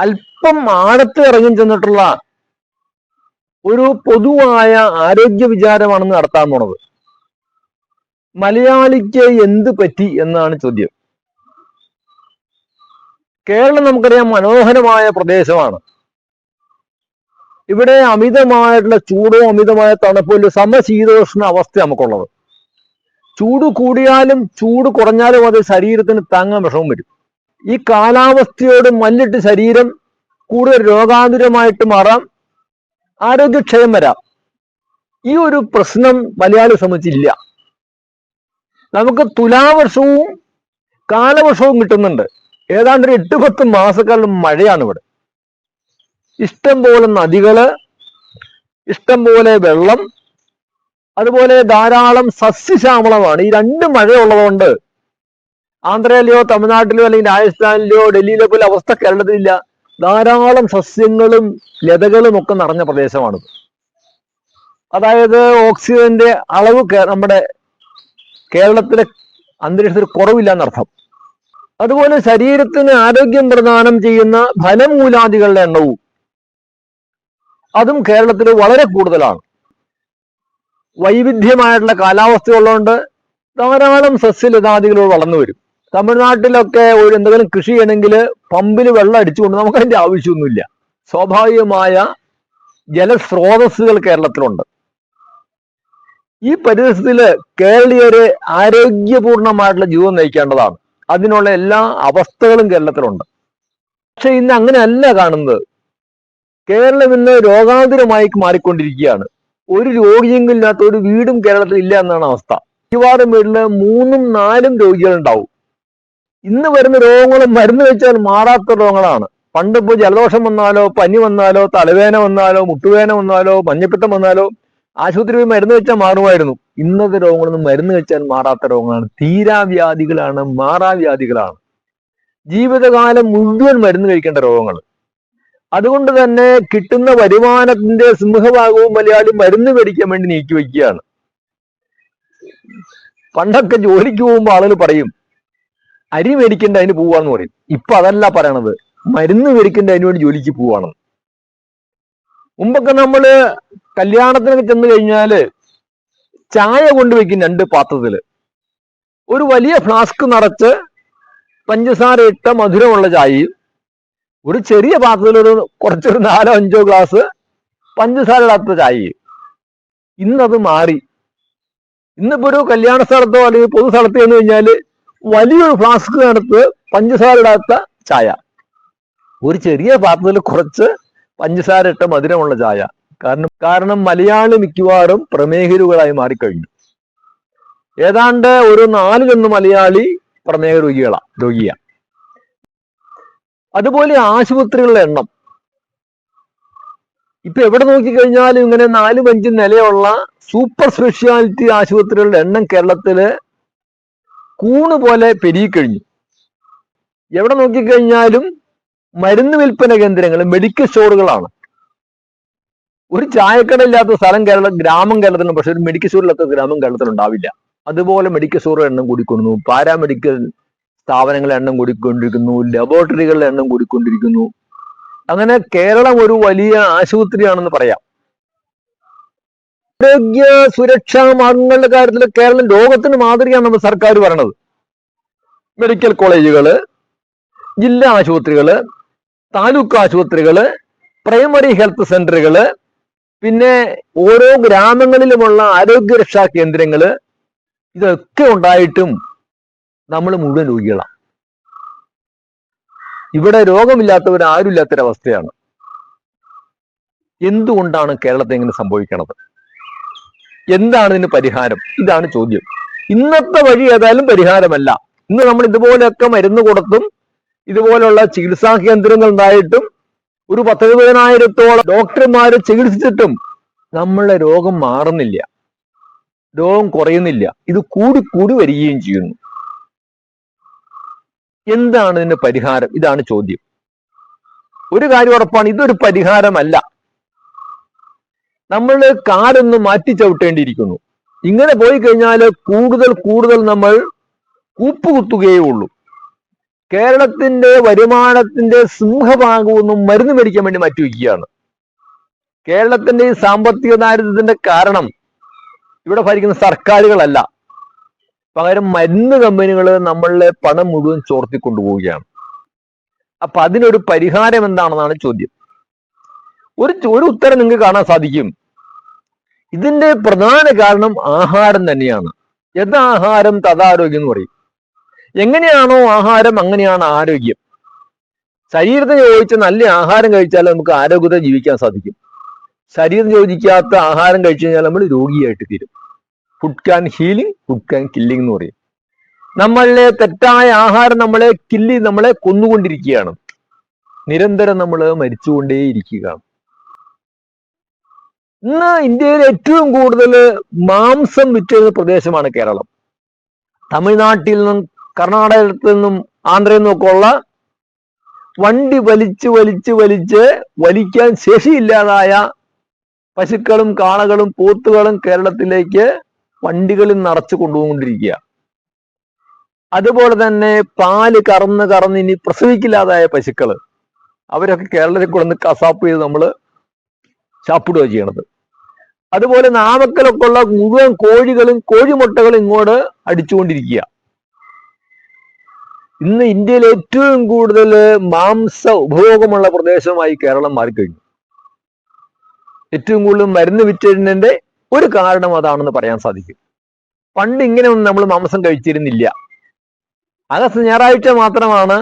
അല്പം ആഴത്ത് ഇറങ്ങി ചെന്നിട്ടുള്ള ഒരു പൊതുവായ ആരോഗ്യ വിചാരമാണെന്ന് നടത്താൻ പോണത്. മലയാളിക്ക് എന്ത് പറ്റി എന്നാണ് ചോദ്യം. കേരളം നമുക്കറിയാം മനോഹരമായ പ്രദേശമാണ്. ഇവിടെ അമിതമായിട്ടുള്ള ചൂടോ അമിതമായ തണുപ്പോ ഇല്ല. സമശീതോഷ്ണ അവസ്ഥ നമുക്കുള്ളത്. ചൂട് കൂടിയാലും ചൂട് കുറഞ്ഞാലും അത് ശരീരത്തിന് താങ്ങാൻ വിഷമം വരും. ഈ കാലാവസ്ഥയോട് മല്ലിട്ട് ശരീരം കൂടുതൽ രോഗാതുരമായിട്ട് മാറാം ആരോഗ്യക്ഷയം വരാം. ഈ ഒരു പ്രശ്നം മലയാളി സംബന്ധിച്ചില്ല നമുക്ക് തുലാവർഷവും കാലവർഷവും കിട്ടുന്നുണ്ട്. ഏതാണ്ട് ഒരു എട്ട് പത്ത് മാസക്കാലം മഴയാണ് ഇവിടെ. ഇഷ്ടം പോലെ നദികൾ ഇഷ്ടം പോലെ വെള്ളം അതുപോലെ ധാരാളം സസ്യശ്യാമളമാണ്. ഈ രണ്ട് മഴയുള്ളതുകൊണ്ട് ആന്ധ്രയിലെയോ തമിഴ്നാട്ടിലോ അല്ലെങ്കിൽ രാജസ്ഥാനിലെയോ ഡൽഹിയിലോ പോലെ അവസ്ഥ കേരളത്തിലില്ല. ധാരാളം സസ്യങ്ങളും ലതകളും ഒക്കെ നിറഞ്ഞ പ്രദേശമാണിത്. അതായത് ഓക്സിജന്റെ അളവ് നമ്മുടെ കേരളത്തിലെ അന്തരീക്ഷത്തിൽ കുറവില്ല എന്നർത്ഥം അതുപോലെ ശരീരത്തിന് ആരോഗ്യം പ്രദാനം ചെയ്യുന്ന ഫലമൂലാദികളുടെ എണ്ണവും അതും കേരളത്തിൽ വളരെ കൂടുതലാണ്. വൈവിധ്യമായിട്ടുള്ള കാലാവസ്ഥ ഉള്ളതുകൊണ്ട് ധാരാളം സസ്യലതാദികൾ വളർന്നു വരും തമിഴ്നാട്ടിലൊക്കെ ഒരു എന്തെങ്കിലും കൃഷി ചെയ്യണമെങ്കിൽ പമ്പിൽ വെള്ളം അടിച്ചുകൊണ്ട് നമുക്ക് അതിന്റെ ആവശ്യമൊന്നുമില്ല. സ്വാഭാവികമായ ജലസ്രോതസ്സുകൾ കേരളത്തിലുണ്ട്. ഈ പരിസ്ഥിതിയിൽ കേരളീയര് ആരോഗ്യപൂർണമായിട്ടുള്ള ജീവിതം നയിക്കേണ്ടതാണ്. അതിനുള്ള എല്ലാ അവസ്ഥകളും കേരളത്തിലുണ്ട്. പക്ഷെ ഇന്ന് അങ്ങനെയല്ല കാണുന്നത്. കേരളം ഇന്ന് രോഗാതുരമായി മാറിക്കൊണ്ടിരിക്കുകയാണ്. ഒരു രോഗിയെങ്കിലും ഇല്ലാത്ത ഒരു വീടും കേരളത്തിൽ ഇല്ല എന്നാണ് അവസ്ഥ. മിക്കവാറും വീട്ടിൽ മൂന്നും നാലും രോഗികൾ ഉണ്ടാവും ഇന്ന് വരുന്ന രോഗങ്ങൾ മരുന്ന് വെച്ചാൽ മാറാത്ത രോഗങ്ങളാണ്. പണ്ട് ഇപ്പോൾ ജലദോഷം വന്നാലോ പനി വന്നാലോ തലവേദന വന്നാലോ മുട്ടുവേദന വന്നാലോ മഞ്ഞപ്പിത്തം വന്നാലോ ആശുപത്രി പോയി മരുന്ന് വെച്ചാൽ മാറുമായിരുന്നു. ഇന്നത്തെ രോഗങ്ങളൊന്നും മരുന്ന് വെച്ചാൽ മാറാത്ത രോഗങ്ങളാണ്. തീരാവ്യാധികളാണ് മാറാവ്യാധികളാണ്. ജീവിതകാലം മുഴുവൻ മരുന്ന് കഴിക്കേണ്ട രോഗങ്ങൾ. അതുകൊണ്ട് തന്നെ കിട്ടുന്ന വരുമാനത്തിന്റെ സിംഹഭാഗവും മലയാളി മരുന്ന് മേടിക്കാൻ വേണ്ടി നീക്കി വയ്ക്കുകയാണ്. പണ്ടൊക്കെ ജോലിക്ക് പോകുമ്പോൾ ആളുകൾ പറയും അരി മേടിക്കേണ്ട അതിന് പോവാന്ന് പറയും. ഇപ്പൊ അതല്ല പറയണത്. മരുന്ന് മേടിക്കേണ്ട അതിന് വേണ്ടി ജോലിക്ക് പോവാണെന്ന് മുമ്പൊക്കെ നമ്മൾ കല്യാണത്തിനൊക്കെ ചെന്ന് കഴിഞ്ഞാൽ ചായ കൊണ്ടുവയ്ക്കും രണ്ട് പാത്രത്തിൽ. ഒരു വലിയ ഫ്ലാസ്ക് നിറച്ച് പഞ്ചസാര ഇട്ട മധുരമുള്ള ചായയും ഒരു ചെറിയ പാത്രത്തിൽ ഒരു കുറച്ചൊരു നാലോ അഞ്ചോ ഗ്ലാസ് പഞ്ചസാര ഇടാത്ത ചായയും. ഇന്നത് മാറി. ഇന്നിപ്പോ ഒരു കല്യാണ സ്ഥലത്തോ അല്ലെങ്കിൽ പൊതു സ്ഥലത്ത് ചെന്ന് കഴിഞ്ഞാൽ വലിയൊരു ഫ്ലാസ്ക് എടുത്ത് പഞ്ചസാര ഇടാത്ത ചായ. ഒരു ചെറിയ പാത്രത്തിൽ കുറച്ച് പഞ്ചസാര ഇട്ട മധുരമുള്ള ചായ. കാരണം കാരണം മലയാളി മിക്കവാറും പ്രമേഹരുകളായി മാറിക്കഴിഞ്ഞു. ഏതാണ്ട് ഒരു നാലിലൊന്ന് മലയാളി പ്രമേഹ രോഗികളാ രോഗിയ. അതുപോലെ ആശുപത്രികളുടെ എണ്ണം. ഇപ്പൊ എവിടെ നോക്കിക്കഴിഞ്ഞാലും ഇങ്ങനെ നാലും അഞ്ചും നിലയുള്ള സൂപ്പർ സ്പെഷ്യാലിറ്റി ആശുപത്രികളുടെ എണ്ണം കേരളത്തിൽ കൂണ് പോലെ പെരുകിക്കഴിഞ്ഞു എവിടെ നോക്കിക്കഴിഞ്ഞാലും മരുന്ന് വിൽപ്പന കേന്ദ്രങ്ങൾ മെഡിക്കൽ സ്റ്റോറുകളാണ് ഒരു ചായക്കട ഇല്ലാത്ത സ്ഥലം കേരള ഗ്രാമം കേരളത്തിലുണ്ട് പക്ഷെ ഒരു മെഡിക്കൽ സ്റ്റോറില്ലാത്ത ഗ്രാമം കേരളത്തിൽ ഉണ്ടാവില്ല. അതുപോലെ മെഡിക്കൽ സ്റ്റോറുകൾ എണ്ണം കൂടിക്കൊണ്ടിരുന്നു. പാരാമെഡിക്കൽ സ്ഥാപനങ്ങളെ എണ്ണം കൂടിക്കൊണ്ടിരിക്കുന്നു. ലബോറട്ടറികളുടെ എണ്ണം കൂടിക്കൊണ്ടിരിക്കുന്നു. അങ്ങനെ കേരളം ഒരു വലിയ ആശുപത്രിയാണെന്ന് പറയാം. ആരോഗ്യ സുരക്ഷാ മാർഗങ്ങളുടെ കാര്യത്തിൽ കേരളം ലോകത്തിന് മാതൃകയാണ് നമ്മുടെ സർക്കാർ പറയണത്. മെഡിക്കൽ കോളേജുകൾ ജില്ലാ ആശുപത്രികൾ താലൂക്ക് ആശുപത്രികൾ പ്രൈമറി ഹെൽത്ത് സെന്ററുകൾ പിന്നെ ഓരോ ഗ്രാമങ്ങളിലുമുള്ള ആരോഗ്യരക്ഷാ കേന്ദ്രങ്ങൾ ഇതൊക്കെ ഉണ്ടായിട്ടും നമ്മൾ മുഴുവൻ രോഗികളാണ് ഇവിടെ രോഗമില്ലാത്തവർ ആരുമില്ലാത്തൊരവസ്ഥയാണ്. എന്തുകൊണ്ടാണ് കേരളത്തെ ഇങ്ങനെ സംഭവിക്കണത്? എന്താണ് ഇതിന് പരിഹാരം? ഇതാണ് ചോദ്യം. ഇന്നത്തെ വഴി ഏതായാലും പരിഹാരമല്ല. ഇന്ന് നമ്മൾ ഇതുപോലെയൊക്കെ മരുന്ന് കൊടുത്തും ഇതുപോലുള്ള ചികിത്സാ കേന്ദ്രങ്ങൾ ഉണ്ടായിട്ടും ഒരു പത്തെഴുപതിനായിരത്തോളം ഡോക്ടർമാരെ ചികിത്സിച്ചിട്ടും നമ്മളുടെ രോഗം മാറുന്നില്ല. രോഗം കുറയുന്നില്ല. ഇത് കൂടി കൂടി വരികയും ചെയ്യുന്നു. എന്താണ് ഇതിന്റെ പരിഹാരം? ഇതാണ് ചോദ്യം. ഒരു കാര്യം ഉറപ്പാണ് ഇതൊരു പരിഹാരമല്ല. നമ്മൾ കാലൊന്ന് മാറ്റി ചവിട്ടേണ്ടിയിരിക്കുന്നു. ഇങ്ങനെ പോയി കഴിഞ്ഞാൽ കൂടുതൽ കൂടുതൽ നമ്മൾ കൂപ്പുകുത്തുകയേ ഉള്ളൂ. കേരളത്തിന്റെ വരുമാനത്തിന്റെ സിംഹഭാഗമൊന്നും മരുന്ന് മേടിക്കാൻ വേണ്ടി മാറ്റി വയ്ക്കുകയാണ്. കേരളത്തിന്റെ ഈ സാമ്പത്തിക ദാരിദ്ര്യത്തിന്റെ കാരണം ഇവിടെ ഭരിക്കുന്ന സർക്കാരുകളല്ല. പകരം മരുന്ന് കമ്പനികൾ നമ്മളിലെ പണം മുഴുവൻ ചോർത്തി കൊണ്ടുപോവുകയാണ്. അപ്പൊ അതിനൊരു പരിഹാരം എന്താണെന്നാണ് ചോദ്യം. ഒരു ഒരു ഉത്തരം നിങ്ങൾക്ക് കാണാൻ സാധിക്കും. ഇതിന്റെ പ്രധാന കാരണം ആഹാരം തന്നെയാണ്. യഥാഹാരം തഥാരോഗ്യം എന്ന് പറയും. എങ്ങനെയാണോ ആഹാരം അങ്ങനെയാണ് ആരോഗ്യം. ശരീരത്തിന് ചോദിച്ച നല്ല ആഹാരം കഴിച്ചാൽ നമുക്ക് ആരോഗ്യത്തെ ജീവിക്കാൻ സാധിക്കും. ശരീരം ചോദിക്കാത്ത ആഹാരം കഴിച്ചു കഴിഞ്ഞാൽ നമ്മൾ രോഗിയായിട്ട് തീരും. Food can healing food can killing എന്ന് പറയും. നമ്മളിലെ തെറ്റായ ആഹാരം നമ്മളെ കില്ലി നമ്മളെ കൊന്നുകൊണ്ടിരിക്കുകയാണ്. നിരന്തരം നമ്മൾ മരിച്ചുകൊണ്ടേയിരിക്കുകയാണ്. ഇന്ന് ഇന്ത്യയിൽ ഏറ്റവും കൂടുതൽ മാംസം വിറ്റുന്ന പ്രദേശമാണ് കേരളം. തമിഴ്നാട്ടിൽ നിന്നും കർണാടകത്തിൽ നിന്നും ആന്ധ്രയിൽ നിന്നൊക്കെ ഉള്ള വണ്ടി വലിച്ച് വലിച്ച് വലിച്ച് വലിക്കാൻ ശേഷിയില്ലാതായ പശുക്കളും കാളകളും പോത്തുകളും കേരളത്തിലേക്ക് വണ്ടികളിൽ നിറച്ചു കൊണ്ടുപോകൊണ്ടിരിക്കുക അതുപോലെ തന്നെ പാൽ കറന്ന് കറന്ന് ഇനി പ്രസവിക്കില്ലാതായ പശുക്കൾ. അവരൊക്കെ കേരളത്തിൽ കൊണ്ടുവന്ന് കസാപ്പ് ചെയ്ത് നമ്മൾ ചാപ്പിടുക ചെയ്യണത്. അതുപോലെ നാമക്കലൊക്കെ ഉള്ള മുഴുവൻ കോഴികളും കോഴിമുട്ടകളും ഇങ്ങോട്ട് അടിച്ചുകൊണ്ടിരിക്കുക ഇന്ന് ഇന്ത്യയിൽ ഏറ്റവും കൂടുതൽ മാംസ ഉപഭോഗമുള്ള പ്രദേശമായി കേരളം മാറിക്കഴിഞ്ഞു. ഏറ്റവും കൂടുതൽ മരുന്ന് വിറ്റഴിഞ്ഞതിന്റെ ഒരു കാരണം അതാണെന്ന് പറയാൻ സാധിക്കും. പണ്ട് ഇങ്ങനെയൊന്നും നമ്മൾ മാംസം കഴിച്ചിരുന്നില്ല. അകസ് ഞായറാഴ്ച മാത്രമാണ്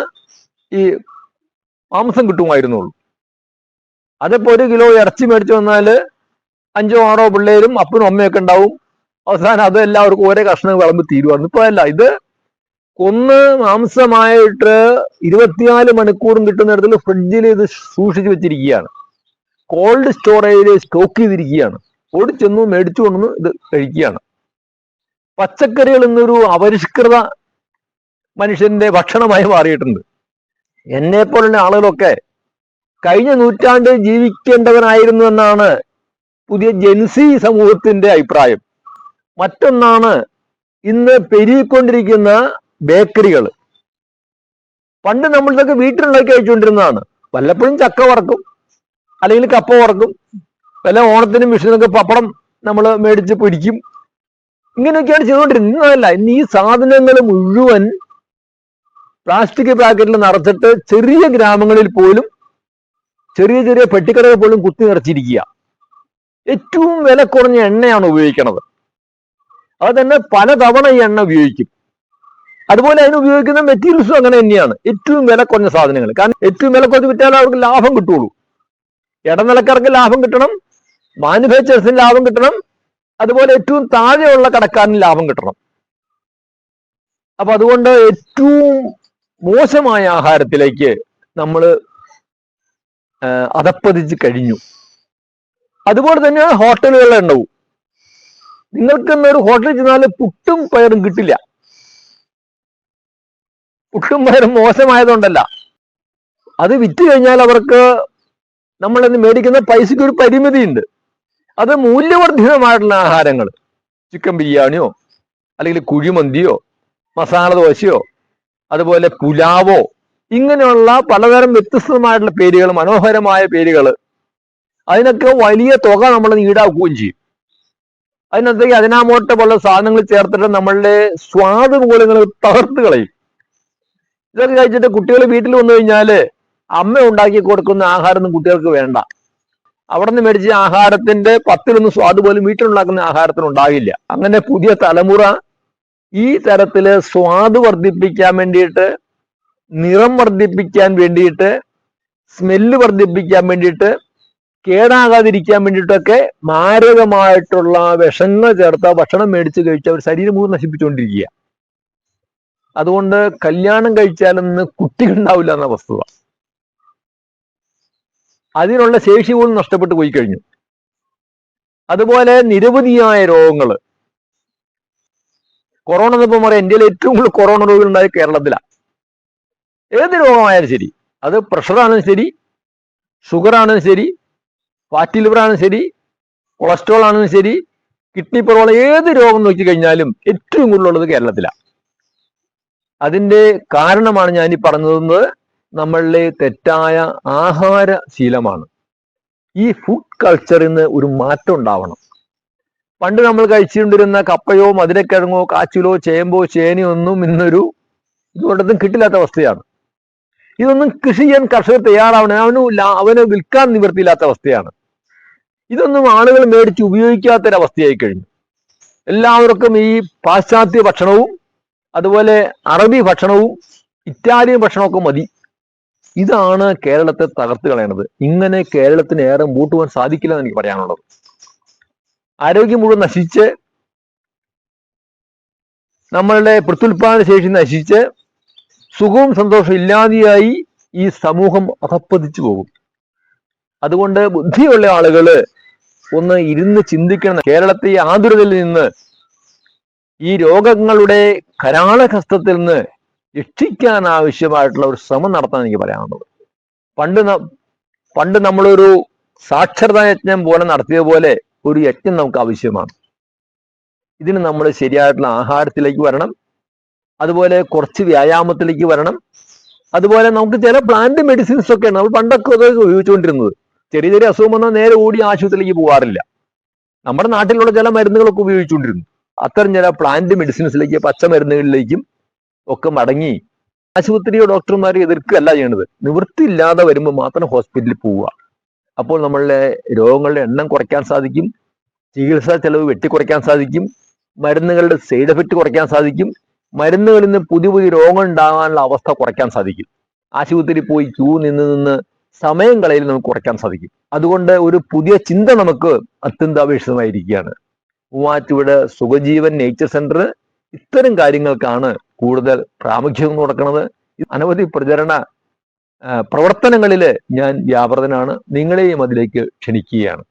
ഈ മാംസം കിട്ടുമായിരുന്നുള്ളൂ. അതിപ്പോ ഒരു കിലോ ഇറച്ചി മേടിച്ചു വന്നാൽ അഞ്ചോ ആറോ പിള്ളേരും അപ്പനും അമ്മയൊക്കെ ഉണ്ടാവും. അവസാനം അത് എല്ലാവർക്കും ഒരേ കഷ്ണം വിളമ്പ് തീരുവാണ്. ഇപ്പൊ അല്ല ഇത് കൊന്ന് മാംസമായിട്ട് ഇരുപത്തിനാല് മണിക്കൂറും കിട്ടുന്ന ഇടത്തിൽ ഫ്രിഡ്ജിൽ ഇത് സൂക്ഷിച്ചു വെച്ചിരിക്കുകയാണ്. കോൾഡ് സ്റ്റോറേജിൽ സ്റ്റോക്ക് ചെയ്തിരിക്കുകയാണ്. ഓടി മേടിച്ചു കൊണ്ടുവന്ന് ഇത് കഴിക്കുകയാണ്. പച്ചക്കറികൾ ഇന്നൊരു അപരിഷ്കൃത മനുഷ്യന്റെ ഭക്ഷണമായി മാറിയിട്ടുണ്ട്. എന്നെ പോലുള്ള ആളുകളൊക്കെ കഴിഞ്ഞ നൂറ്റാണ്ട് ജീവിക്കേണ്ടവനായിരുന്നു എന്നാണ് പുതിയ ജെൻസി സമൂഹത്തിന്റെ അഭിപ്രായം. മറ്റൊന്നാണ് ഇന്ന് പെരുകിക്കൊണ്ടിരിക്കുന്ന ബേക്കറികൾ. പണ്ട് നമ്മളിതൊക്കെ വീട്ടിലുണ്ടാക്കി കഴിച്ചുകൊണ്ടിരുന്നതാണ്. വല്ലപ്പോഴും ചക്ക വറക്കും അല്ലെങ്കിൽ കപ്പ വറക്കും വല്ല ഓണത്തിനും വിഷുവിനൊക്കെ പപ്പടം നമ്മൾ മേടിച്ച് പിടിക്കും ഇങ്ങനെയൊക്കെയാണ് ചെയ്തുകൊണ്ടിരുന്നത്. ഇന്നതല്ല ഇന്ന് ഈ സാധനങ്ങൾ മുഴുവൻ പ്ലാസ്റ്റിക് പാക്കറ്റിൽ നിറച്ചിട്ട് ചെറിയ ഗ്രാമങ്ങളിൽ പോലും ചെറിയ ചെറിയ പെട്ടിക്കടകൾ പോലും കുത്തി നിറച്ചിരിക്കുക. ഏറ്റവും വില കുറഞ്ഞ എണ്ണയാണ് ഉപയോഗിക്കുന്നത് അത് തന്നെ പലതവണ ഈ എണ്ണ ഉപയോഗിക്കും. അതുപോലെ അതിന് ഉപയോഗിക്കുന്ന മെറ്റീരിയൽസും അങ്ങനെ തന്നെയാണ്. ഏറ്റവും വില കുറഞ്ഞ സാധനങ്ങൾ. കാരണം ഏറ്റവും വില കുറച്ച് വിറ്റാൽ അവർക്ക് ലാഭം കിട്ടുള്ളൂ. ഇടനിലക്കാർക്ക് ലാഭം കിട്ടണം. മാനുഫാക്ചേഴ്സിന് ലാഭം കിട്ടണം. അതുപോലെ ഏറ്റവും താഴെയുള്ള കടക്കാരന് ലാഭം കിട്ടണം. അപ്പൊ അതുകൊണ്ട് ഏറ്റവും മോശമായ ആഹാരത്തിലേക്ക് നമ്മൾ അതപ്പതിച്ച് കഴിഞ്ഞു. അതുപോലെ തന്നെ ഹോട്ടലുകളിലെ എണ്ണവും നിങ്ങൾക്ക് എന്നൊരു ഹോട്ടലിൽ ചെന്നാൽ പുട്ടും പയറും കിട്ടില്ല. പുട്ടും പയറും മോശമായതുകൊണ്ടല്ല. അത് വിറ്റ് കഴിഞ്ഞാൽ അവർക്ക് നമ്മൾ നമ്മളിന്ന് മേടിക്കുന്ന പൈസയ്ക്ക് ഒരു പരിമിതിയുണ്ട്. അത് മൂല്യവർദ്ധിതമായിട്ടുള്ള ആഹാരങ്ങൾ. ചിക്കൻ ബിരിയാണിയോ അല്ലെങ്കിൽ കുഴിമന്തിയോ മസാല ദോശയോ അതുപോലെ പുലാവോ ഇങ്ങനെയുള്ള പലതരം വ്യത്യസ്തമായിട്ടുള്ള പേരുകൾ മനോഹരമായ പേരുകൾ അതിനൊക്കെ വലിയ തുക നമ്മൾ ഈടാക്കുകയും ചെയ്യും. അതിനകത്തേക്ക് അതിനാമോട്ട പോലുള്ള സാധനങ്ങൾ ചേർത്തിട്ട് നമ്മളുടെ സ്വാദ് മൂലങ്ങൾ തകർത്ത് കളയും. ഇതൊക്കെ കഴിച്ചിട്ട് കുട്ടികൾ വീട്ടിൽ വന്നു കഴിഞ്ഞാൽ അമ്മ ഉണ്ടാക്കി കൊടുക്കുന്ന ആഹാരമൊന്നും കുട്ടികൾക്ക് വേണ്ട. അവിടെ നിന്ന് മേടിച്ച ആഹാരത്തിന്റെ പത്തിലൊന്നും സ്വാദ് പോലും വീട്ടിലുണ്ടാക്കുന്ന ആഹാരത്തിന് ഉണ്ടാകില്ല അങ്ങനെ പുതിയ തലമുറ ഈ തരത്തിൽ സ്വാദ് വർദ്ധിപ്പിക്കാൻ വേണ്ടിയിട്ട് നിറം വർദ്ധിപ്പിക്കാൻ വേണ്ടിയിട്ട് സ്മെല്ല് വർദ്ധിപ്പിക്കാൻ വേണ്ടിയിട്ട് കേടാകാതിരിക്കാൻ വേണ്ടിയിട്ടൊക്കെ മാരകമായിട്ടുള്ള വിഷങ്ങൾ ചേർത്ത ഭക്ഷണം മേടിച്ച് കഴിച്ച അവർ ശരീരം മുഴുവൻ നശിപ്പിച്ചുകൊണ്ടിരിക്കുക. അതുകൊണ്ട് കല്യാണം കഴിച്ചാലൊന്ന് കുട്ടികൾ ഉണ്ടാവില്ല എന്ന വസ്തുത. അതിനുള്ള ശേഷി പോലും നഷ്ടപ്പെട്ടു പോയി കഴിഞ്ഞു. അതുപോലെ നിരവധിയായ രോഗങ്ങൾ കൊറോണ എന്നിപ്പം പറയാം ഇന്ത്യയിൽ ഏറ്റവും കൂടുതൽ കൊറോണ രോഗികൾ ഉണ്ടായ കേരളത്തിലാണ് ഏത് രോഗമായാലും ശരി. അത് പ്രഷറാണെങ്കിലും ശരി ഷുഗർ ആണെങ്കിലും ശരി ഫാറ്റി ലിവർ ആണെങ്കിലും ശരി കൊളസ്ട്രോൾ ആണെങ്കിലും ശരി കിഡ്നി പ്രോബ്ലം ഏത് രോഗം നോക്കി കഴിഞ്ഞാലും ഏറ്റവും കൂടുതലുള്ളത് കേരളത്തിലാണ് അതിന്റെ കാരണമാണ് ഞാൻ ഈ പറഞ്ഞത് നമ്മളിലെ തെറ്റായ ആഹാര ശീലമാണ് ഈ ഫുഡ് കൾച്ചറിൽ നിന്ന് ഒരു മാറ്റം ഉണ്ടാവണം. പണ്ട് നമ്മൾ കഴിച്ചുകൊണ്ടിരുന്ന കപ്പയോ മധുരക്കിഴങ്ങോ കാച്ചിലോ ചേമ്പോ ചേനയോ ഒന്നും ഇന്നൊരു ഇതുകൊണ്ടൊന്നും കിട്ടില്ലാത്ത അവസ്ഥയാണ്. ഇതൊന്നും കൃഷി ചെയ്യാൻ കർഷകർ തയ്യാറാവണ അവന് അവന് വിൽക്കാൻ നിവൃത്തിയില്ലാത്ത അവസ്ഥയാണ്. ഇതൊന്നും ആളുകൾ മേടിച്ച് ഉപയോഗിക്കാത്തൊരവസ്ഥയായി കഴിഞ്ഞു. എല്ലാവർക്കും ഈ പാശ്ചാത്യ ഭക്ഷണവും അതുപോലെ അറബി ഭക്ഷണവും ഇറ്റാലിയൻ ഭക്ഷണമൊക്കെ മതി. ഇതാണ് കേരളത്തെ തകർത്ത് കളയണത് ഇങ്ങനെ കേരളത്തിന് ഏറെ മൂട്ടുവാൻ സാധിക്കില്ല എന്ന് എനിക്ക് പറയാനുള്ളത്. ആരോഗ്യം മുഴുവൻ നശിച്ച് നമ്മളുടെ പ്രത്യുൽപാദന ശേഷി നശിച്ച് സുഖവും സന്തോഷവും ഇല്ലാതെയായി ഈ സമൂഹം അധപ്പതിച്ചു പോകും. അതുകൊണ്ട് ബുദ്ധിയുള്ള ആളുകൾ ഒന്ന് ഇരുന്ന് ചിന്തിക്കണം. കേരളത്തെ ആതുരതയിൽ നിന്ന് ഈ രോഗങ്ങളുടെ കരാളഹസ്തത്തിൽ നിന്ന് രക്ഷിക്കാൻ ആവശ്യമായിട്ടുള്ള ഒരു ശ്രമം നടത്താൻ എനിക്ക് പറയാനുള്ളത്. പണ്ട് പണ്ട് നമ്മളൊരു സാക്ഷരതാ യജ്ഞം പോലെ നടത്തിയ പോലെ ഒരു യജ്ഞം നമുക്ക് ആവശ്യമാണ്. ഇതിന് നമ്മൾ ശരിയായിട്ടുള്ള ആഹാരത്തിലേക്ക് വരണം. അതുപോലെ കുറച്ച് വ്യായാമത്തിലേക്ക് വരണം. അതുപോലെ നമുക്ക് ചില പ്ലാന്റ് മെഡിസിൻസ് ഒക്കെ നമ്മൾ പണ്ടൊക്കെ അത് ഉപയോഗിച്ചുകൊണ്ടിരുന്നത്. ചെറിയ ചെറിയ അസുഖം വന്നാൽ നേരെ ഓടി ആശുപത്രിയിലേക്ക് പോകാറില്ല. നമ്മുടെ നാട്ടിലുള്ള ചില മരുന്നുകളൊക്കെ ഉപയോഗിച്ചുകൊണ്ടിരുന്നു. അത്തരം ചില പ്ലാന്റ് മെഡിസിൻസിലേക്ക് പച്ചമരുന്നുകളിലേക്കും ഒക്കെ മടങ്ങി ആശുപത്രിയോ ഡോക്ടർമാരെയോ എതിർക്കുകയല്ല ചെയ്യേണ്ടത് നിവൃത്തിയില്ലാതെ വരുമ്പോൾ മാത്രം ഹോസ്പിറ്റലിൽ പോവുക. അപ്പോൾ നമ്മളുടെ രോഗങ്ങളുടെ എണ്ണം കുറയ്ക്കാൻ സാധിക്കും. ചികിത്സാ ചെലവ് വെട്ടിക്കുറയ്ക്കാൻ സാധിക്കും. മരുന്നുകളുടെ സൈഡ് എഫക്റ്റ് കുറയ്ക്കാൻ സാധിക്കും. മരുന്നുകളിൽ നിന്ന് പുതിയ പുതിയ രോഗങ്ങൾ ഉണ്ടാകാനുള്ള അവസ്ഥ കുറയ്ക്കാൻ സാധിക്കും. ആശുപത്രിയിൽ പോയി ക്യൂ നിന്ന് നിന്ന് സമയം കളയിൽ നമുക്ക് കുറയ്ക്കാൻ സാധിക്കും. അതുകൊണ്ട് ഒരു പുതിയ ചിന്ത നമുക്ക് അത്യന്താപേക്ഷിതമായിരിക്കുകയാണ്. മൂവാറ്റുപുഴ സുഖജീവൻ നേച്ചർ സെന്റർ ഇത്തരം കാര്യങ്ങൾക്കാണ് കൂടുതൽ പ്രാമുഖ്യം കൊടുക്കുന്നത്. അനവധി പ്രചരണ പ്രവർത്തനങ്ങളിൽ ഞാൻ വ്യാപൃതനാണ്. നിങ്ങളെയും അതിലേക്ക് ക്ഷണിക്കുകയാണ്.